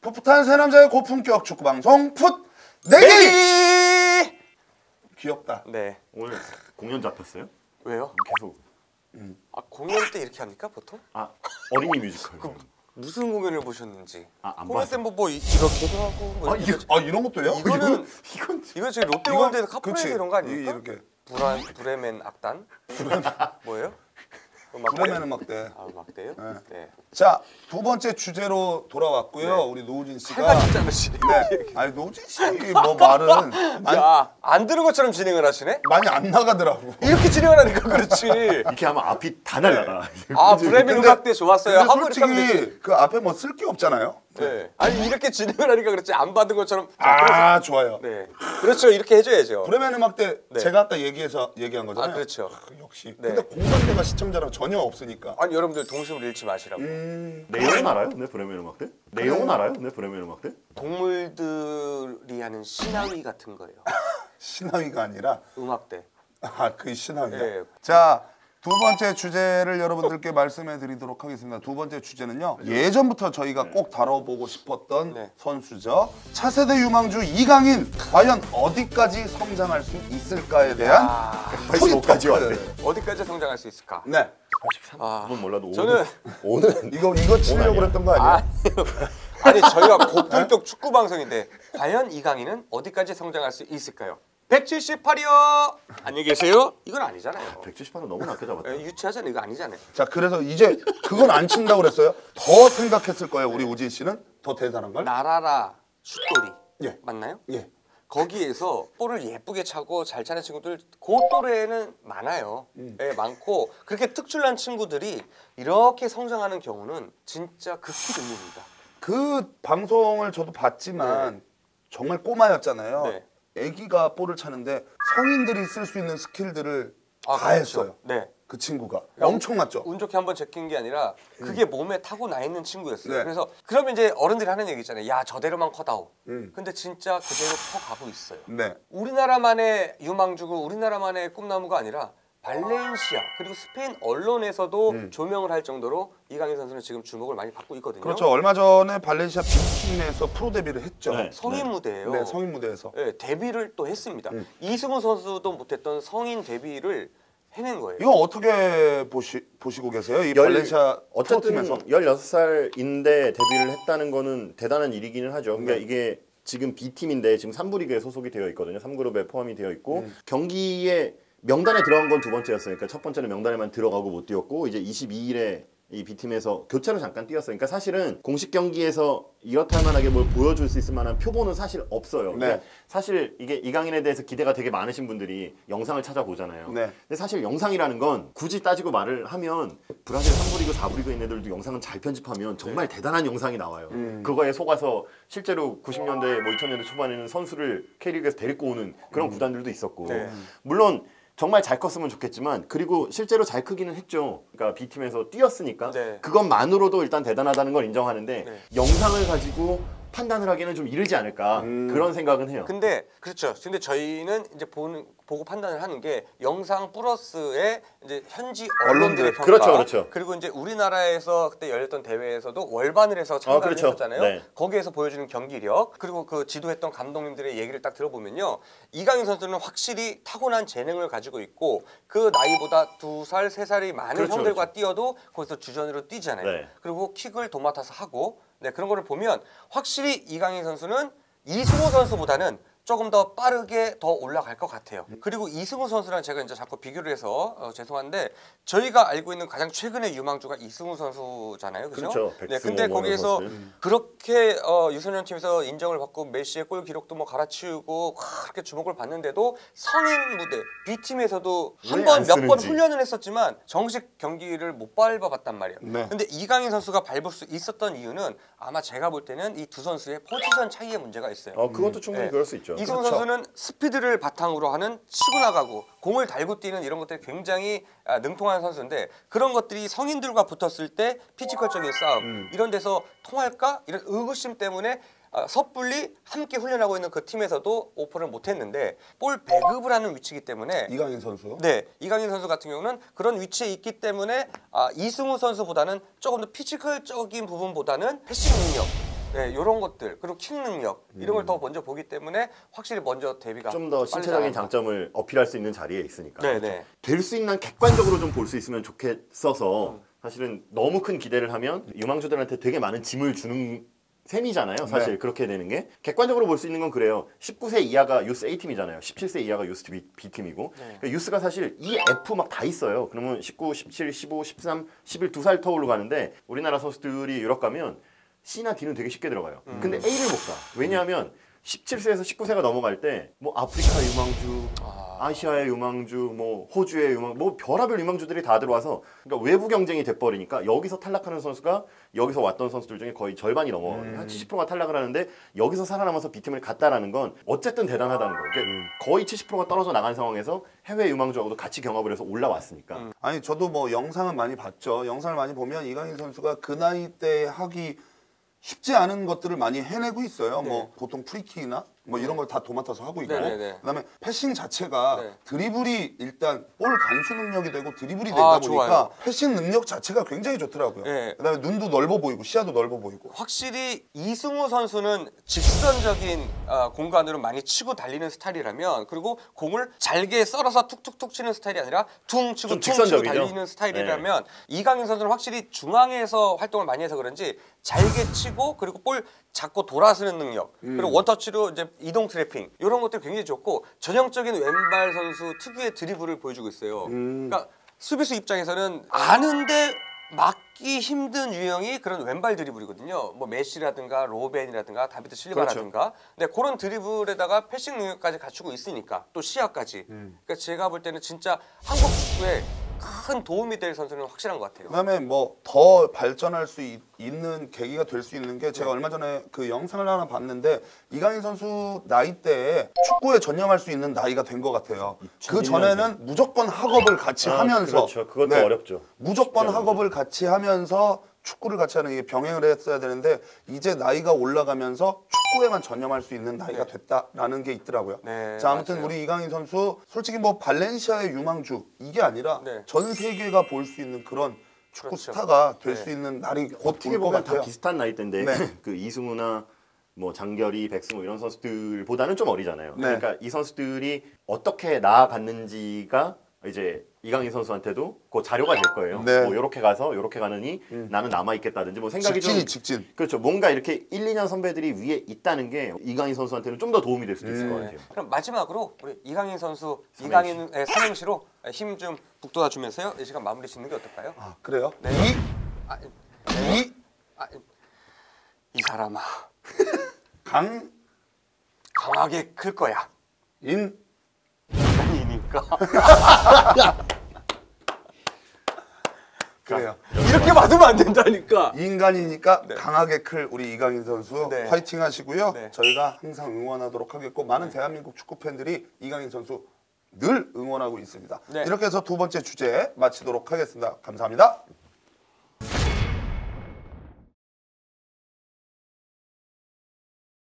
풋풋한 새 남자의 고품격 축구 방송 풋 내기! 귀엽다. 네. 오늘 공연 잡혔어요? 왜요? 계속 아 공연 때 이렇게 합니까 보통? 아 어린이 뮤지컬 무슨 공연을 보셨는지? 아, 안 공연 봤어요. 때뭐 뭐 이렇게도 하고 뭐 아, 이렇게 이, 아 이런 것도 해요? 이거는 이건 이거 지금 롯데월드에서 카프레. 이런 거? 이- 이렇게 브라 브레멘 악단? 뭐예요? 브레멘 음악대. 아 막대요? 네. 네. 자, 두 번째 주제로 돌아왔고요. 네. 우리 노우진 씨가. 네. 아니 노우진 씨뭐 말은 많이, 야안 들은 것처럼 진행을 하시네? 많이 안 나가더라고. 이렇게 진행을 하니까 그렇지. 이렇게 하면 앞이 다 날라가. 아 브레멘 근데- 음악대 좋았어요. 근데. 솔직히 그 앞에 뭐 쓸 게 없잖아요. 네. 아니 이렇게 진행을 하니까 그렇지 안 받은 것처럼. 자, 아 좋아요. 네. 그렇죠. 이렇게 해줘야죠. 브레멘 음악대 네. 제가 아까 얘기해서 얘기한 거잖아요. 아 그렇죠. 그 역시. 네. 근데 공감대가 시청자랑 전혀 없으니까. 아니 여러분들 동심을 잃지 마시라고. 음. 내용은 알아요? 네 브레멘 음악대? 내용은 알아요? 네 브레멘 음악대? 동물들이 하는 신화위 같은 거예요. 신화위가 아니라 음악 대. 아, 그 신화위야. 네. 자, 두 번째 주제를 여러분들께 말씀해 드리도록 하겠습니다. 두 번째 주제는요. 예전부터 저희가 꼭 다뤄보고 싶었던 네. 선수죠. 차세대 유망주 이강인 과연 어디까지 성장할 수 있을까에 대한 아, 85까지 토크. 왔네. 어디까지 성장할 수 있을까? 네. 아, 그건 몰라도 저는 오늘 이거 이거 치려고. 그랬던 거 아니에요? 아니 저희가 고품격 축구 방송인데 과연 이강인은 어디까지 성장할 수 있을까요? 178이요. 안녕히 계세요. 이건 아니잖아요. 178은 너무 낮게 잡았다. 에, 유치하잖아요. 이거 아니잖아요. 자, 그래서 이제 그건 안 친다고 그랬어요. 더 생각했을 거예요. 우리 우진 씨는 더 대단한 걸. 나라라 슛돌이 예. 맞나요? 예. 거기에서 볼을 예쁘게 차고 잘 차는 친구들 그 또래에는 많아요. 음. 예, 많고 그렇게 특출난 친구들이 이렇게 성장하는 경우는 진짜 극히 드뭅니다. 그 방송을 저도 봤지만 정말 꼬마였잖아요. 네. 아기가 볼을 차는데 성인들이 쓸 수 있는 스킬들을 아, 다 그렇죠. 했어요. 네. 그 친구가 엄청났죠. 운 좋게 한번 제낀 게 아니라 그게 몸에 타고 나 있는 친구였어요. 네. 그래서 그러면 이제 어른들이 하는 얘기 있잖아요. 야 저대로만 커다오. 음. 근데 진짜 그대로 커 가고 있어요. 네. 우리나라만의 유망주고 우리나라만의 꿈나무가 아니라 발렌시아 그리고 스페인 언론에서도 음. 조명을 할 정도로 이강인 선수는 지금 주목을 많이 받고 있거든요. 그렇죠. 얼마 전에 발렌시아 B팀에서 프로 데뷔를 했죠. 네. 성인 무대예요. 네, 성인 무대에서. 네, 데뷔를 또 했습니다. 음. 이승우 선수도 못했던 성인 데뷔를 해낸 거예요. 이거 어떻게 보시 보시고 계세요? 이 열- 발렌시아 어쨌든 프로팀에서 16살인데 데뷔를 했다는 거는 대단한 일이기는 하죠. 그러니까 네. 이게 지금 B팀인데 지금 3부 리그에 소속이 되어 있거든요. 3그룹에 포함이 되어 있고 경기에 명단에 들어간 건 두 번째였어요. 그러니까 첫 번째는 명단에만 들어가고 못 뛰었고 이제 22일에 이 B팀에서 교체로 잠깐 뛰었어요. 그러니까 사실은 공식 경기에서 이렇다 할 만하게 뭘 보여줄 수 있을 만한 표본은 사실 없어요. 그러니까 네. 사실 이게 이강인에 대해서 기대가 되게 많으신 분들이 영상을 찾아보잖아요. 네. 근데 사실 영상이라는 건 굳이 따지고 말을 하면 브라질 3부 리그, 4부 리그 있는 애들도 영상은 잘 편집하면 정말 대단한 영상이 나와요. 그거에 속아서 실제로 90년대 뭐 2000년대 초반에는 선수를 K리그에서 데리고 오는 그런 구단들도 있었고 네. 물론 정말 잘 컸으면 좋겠지만 그리고 실제로 잘 크기는 했죠. 그러니까 B팀에서 뛰었으니까 네. 그것만으로도 일단 대단하다는 걸 인정하는데 네. 영상을 가지고 판단을 하기는 좀 이르지 않을까 음. 그런 생각은 해요. 근데 그렇죠. 근데 저희는 이제 보는 보고 판단을 하는 게 영상 플러스의 이제 현지 언론들의 평가. 그렇죠, 그렇죠. 그리고 이제 우리나라에서 그때 열렸던 대회에서도 월반을 해서 참가를 그렇죠. 했었잖아요. 네. 거기에서 보여주는 경기력 그리고 그 지도했던 감독님들의 얘기를 딱 들어보면요. 이강인 선수는 확실히 타고난 재능을 가지고 있고 그 나이보다 두 살, 세 살이 많은 그렇죠, 형들과 뛰어도 거기서 주전으로 뛰잖아요. 네. 그리고 킥을 도맡아서 하고 네, 그런 거를 보면 확실히 이강인 선수는 이승우 선수보다는 조금 더 빠르게 더 올라갈 것 같아요. 그리고 이승우 선수랑 제가 이제 자꾸 비교를 해서 어, 죄송한데 저희가 알고 있는 가장 최근의 유망주가 이승우 선수잖아요. 그죠? 그렇죠. 네, 근데 뭐 거기에서 선수. 그렇게 어, 유소년 팀에서 인정을 받고 메시의 골 기록도 뭐 갈아치우고 그렇게 주목을 받는데도 성인 무대 B팀에서도 왜한번안몇 번. 훈련을 했었지만 정식 경기를 못 밟아봤단 말이에요. 네. 근데 이강인 선수가 밟을 수 있었던 이유는 아마 제가 볼 때는 이 두 선수의 포지션 차이의 문제가 있어요. 어, 그것도 충분히 네. 그럴 수 있죠. 이승우 그렇죠. 선수는 스피드를 바탕으로 하는 치고 나가고 공을 달고 뛰는 이런 것들이 굉장히 아, 능통한 선수인데 그런 것들이 성인들과 붙었을 때 피지컬적인 싸움 음. 이런 데서 통할까 이런 의구심 때문에 아, 섣불리 함께 훈련하고 있는 그 팀에서도 오퍼를 못했는데 볼 배급을 하는 위치이기 때문에 이강인 선수. 네, 이강인 선수 같은 경우는 그런 위치에 있기 때문에 아, 이승우 선수보다는 조금 더 피지컬적인 부분보다는 패싱 능력, 네, 이런 것들 그리고 킥 능력 이런 걸 더 먼저 보기 때문에 확실히 먼저 데뷔가 좀 더 신체적인. 장점을 어필할 수 있는 자리에 있으니까 네, 네. 될 수 있는 객관적으로 좀 볼 수 있으면 좋겠어서 사실은 너무 큰 기대를 하면 유망주들한테 되게 많은 짐을 주는 셈이잖아요. 사실 네. 그렇게 되는 게 객관적으로 볼 수 있는 건 그래요. 19세 이하가 유스 A 팀이잖아요. 17세 이하가 유스 B, B 팀이고 그러니까 유스가 사실 E, F 막 다 있어요. 그러면 19, 17, 15, 13, 11 두 살 터울로 가는데 우리나라 선수들이 유럽 가면 C나 D는 되게 쉽게 들어가요. 근데 A를 못 가. 왜냐하면 17세에서 19세가 넘어갈 때 뭐 아프리카 유망주, 아 시아의 유망주, 뭐 호주의 유망, 뭐 별하별 유망주들이 다 들어와서 그러니까 외부 경쟁이 돼버리니까 여기서 탈락하는 선수가 여기서 왔던 선수들 중에 거의 절반이 넘어 한 70%가 탈락을 하는데 여기서 살아남아서 B팀을 갔다라는 건 어쨌든 대단하다는 거예요. 그러니까 거의 70%가 떨어져 나간 상황에서 해외 유망주하고도 같이 경합을 해서 올라왔으니까 아니 저도 뭐 영상은 많이 봤죠. 영상을 많이 보면 이강인 선수가 그 나이 때 하기 쉽지 않은 것들을 많이 해내고 있어요. 뭐 보통 프리킥이나 뭐 이런 걸 다 도맡아서 하고 있고 네, 네, 네. 그다음에 패싱 자체가 네. 드리블이 일단 볼 간수 능력이 되고 드리블이 되다 아, 보니까 좋아요. 패싱 능력 자체가 굉장히 좋더라고요. 네. 그다음에 눈도 넓어 보이고 시야도 넓어 보이고 확실히 이승우 선수는 직선적인 어, 공간으로 많이 치고 달리는 스타일이라면 그리고 공을 잘게 썰어서 툭툭툭 치는 스타일이 아니라 퉁 치고 좀퉁 치고. 네. 달리는 스타일이라면 이강인 선수는 확실히 중앙에서 활동을 많이 해서 그런지 잘게 치고 그리고 볼 잡고 돌아서는 능력 음. 그리고 원터치로 이제 이동 트래핑 이런 것들 굉장히 좋고 전형적인 왼발 선수 특유의 드리블을 보여주고 있어요. 음. 그러니까 수비수 입장에서는 아는데 막기 힘든 유형이 그런 왼발 드리블이거든요. 뭐 메시라든가 로벤이라든가 다비드 실바라든가. 근데 그런 드리블에다가 패싱 능력까지 갖추고 있으니까 또 시야까지. 그러니까 제가 볼 때는 진짜 한국 축구에 큰 도움이 될 선수는 확실한 것 같아요. 그다음에 뭐 더 발전할 수 있, 는 계기가 될 수 있는 게 제가 얼마 전에 그 영상을 하나 봤는데 이강인 선수 나이 때에 축구에 전념할 수 있는 나이가 된 것 같아요. 그 전에는 무조건 학업을 같이 아, 하면서 그렇죠. 그것도 네. 어렵죠. 무조건. 학업을 같이 하면서 축구를 같이 하는 게 병행을 했어야 되는데 이제 나이가 올라가면서 축구에만 전념할 수 있는 나이가 됐다라는 게 있더라고요. 네, 자 아무튼 맞아요. 우리 이강인 선수 솔직히 뭐 발렌시아의 유망주 이게 아니라 네. 전 세계가 볼 수 있는 그런 축구 그렇죠. 스타가 될 네. 수 있는 날이 곧 어떻게 올것 보면 다 같아요. 비슷한 나이대인데 네. 그 이승우나 뭐 장결이, 백승우 이런 선수들보다는 좀 어리잖아요. 네. 그러니까 이 선수들이 어떻게 나아갔는지가 이제 이강인 선수한테도 그 자료가 될 거예요. 네. 뭐 이렇게 가서 이렇게 가느니 나는 남아 있겠다든지 뭐 생각이 직진이 좀 직진. 그렇죠. 뭔가 이렇게 1, 2년 선배들이 위에 있다는 게 이강인 선수한테는 좀 더 도움이 될 수도 있을 것 같아요. 그럼 마지막으로 우리 이강인 선수 삼행시. 이강인의 삼행시로 힘 좀 북돋아 주면서요. 이 시간 마무리 짓는 게 어떨까요? 아 그래요? 네. 이, 아, 이, 아, 이 사람아 강, 강하게 클 거야. 인, 아니니까. 그래요. 이렇게 받으면 안 된다니까. 인간이니까 강하게 클 우리 이강인 선수 네. 화이팅 하시고요. 네. 저희가 항상 응원하도록 하겠고 많은 대한민국 축구 팬들이 이강인 선수 늘 응원하고 있습니다. 네. 이렇게 해서 두 번째 주제 마치도록 하겠습니다. 감사합니다.